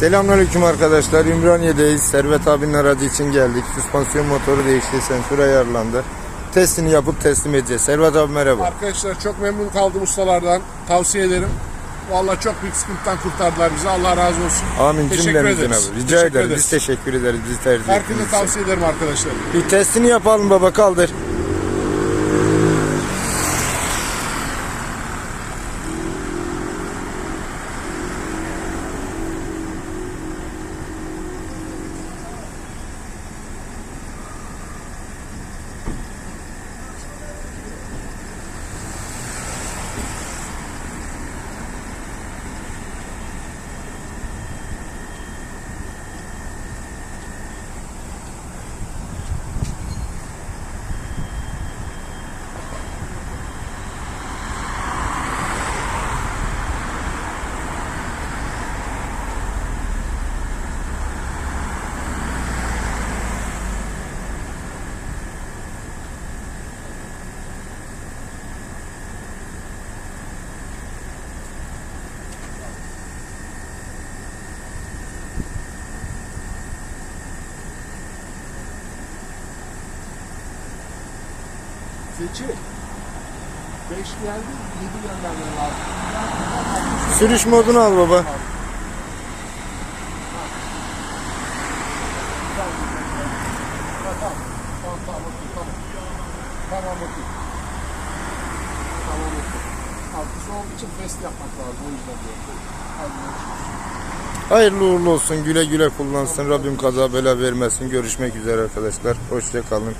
Selamünaleyküm arkadaşlar. Ümraniye'deyiz. Servet abinin aracı için geldik. Süspansiyon motoru değişti. Sensör ayarlandı. Testini yapıp teslim edeceğiz. Servet abi merhaba. Arkadaşlar çok memnun kaldım ustalardan. Tavsiye ederim. Vallahi çok büyük sıkıntıdan kurtardılar bizi. Allah razı olsun. Amin Teşekkür ederiz. abi. Rica Teşekkür ederiz. ederiz. Biz teşekkür ederiz. Bizi tercih ettiğiniz Herkese için. tavsiye ederim arkadaşlar. Bir testini yapalım baba kaldır. Keçi. 5 geldi, 7 göndermen lazım. Sürüş modunu al baba. Tamam, tamam, tamam, okey. Artısı olduğu için fest yapmak lazım. O yüzden diyorum. Hayırlı uğurlu olsun. Güle güle kullansın. Rabbim kaza bela vermesin. Görüşmek üzere arkadaşlar. Hoşça kalın.